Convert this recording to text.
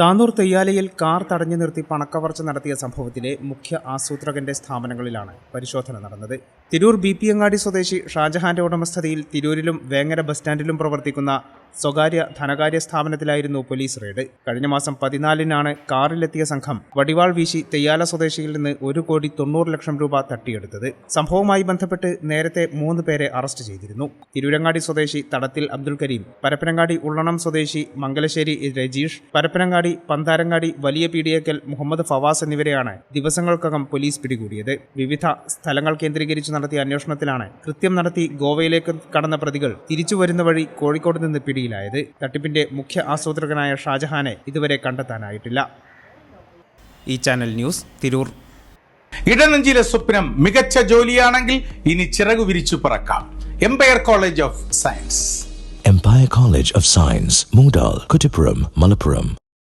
Tanur തെയ്യാലയിൽ car തടഞ്ഞു നിർത്തി പണക്കവർച്ച നടത്തിയ സംഭവത്തിലെ മുഖ്യ ആസൂത്രകന്റെ സ്ഥാപനങ്ങളിലാണ് പരിശോധന നടന്നത്. തിരൂർ ബി പി അങ്ങാടി സ്വദേശി ഷാജഹാന്റെ ഉടമസ്ഥതയിൽ തിരൂരിലും വേങ്ങര ബസ് സ്റ്റാൻഡിലും പ്രവർത്തിക്കുന്ന സ്വകാര്യ ധനകാര്യ സ്ഥാപനത്തിലായിരുന്നു പോലീസ് റെയ്ഡ്. കഴിഞ്ഞ മാസം പതിനാലിനാണ് കാറിലെത്തിയ സംഘം വടിവാൾ വീശി തെയ്യാല സ്വദേശിയിൽ നിന്ന് ഒരു കോടി തൊണ്ണൂറ് ലക്ഷം രൂപ തട്ടിയെടുത്തത്. സംഭവവുമായി ബന്ധപ്പെട്ട് നേരത്തെ മൂന്ന് പേരെ അറസ്റ്റ് ചെയ്തിരുന്നു. തിരൂരങ്ങാടി സ്വദേശി തടത്തിൽ അബ്ദുൽ കരീം പരപ്പനങ്ങാടി ഉള്ളണം സ്വദേശി മംഗലശ്ശേരി രജീഷ് പരപ്പനങ്ങാടി പന്താരങ്ങാടി വലിയ പീഡിയക്കൽ മുഹമ്മദ് ഫവാസ് എന്നിവരെയാണ് ദിവസങ്ങൾക്കകം പോലീസ് പിടികൂടിയത്. വിവിധ സ്ഥലങ്ങൾ കേന്ദ്രീകരിച്ച് നടത്തിയ അന്വേഷണത്തിലാണ് കൃത്യം നടത്തി ഗോവയിലേക്ക് കടന്ന പ്രതികൾ തിരിച്ചു വരുന്ന വഴി കോഴിക്കോട് നിന്ന് പിടിയിലായത് തട്ടിപ്പിന്റെ മുഖ്യ ആസൂത്രകനായ ഷാജഹാനെ ഇതുവരെ കണ്ടെത്താനായിട്ടില്ല. ഈ ചാനൽ ന്യൂസ് തിരൂർ. ഇടനെഞ്ചിലെ സ്വപ്നം മികച്ച ജോലിയാണെങ്കിൽ ഇനി ചിറകു വിരിച്ചു പറക്കാം. Empire College of Science Empire College of Science, Moondal, Kuttippuram Malappuram.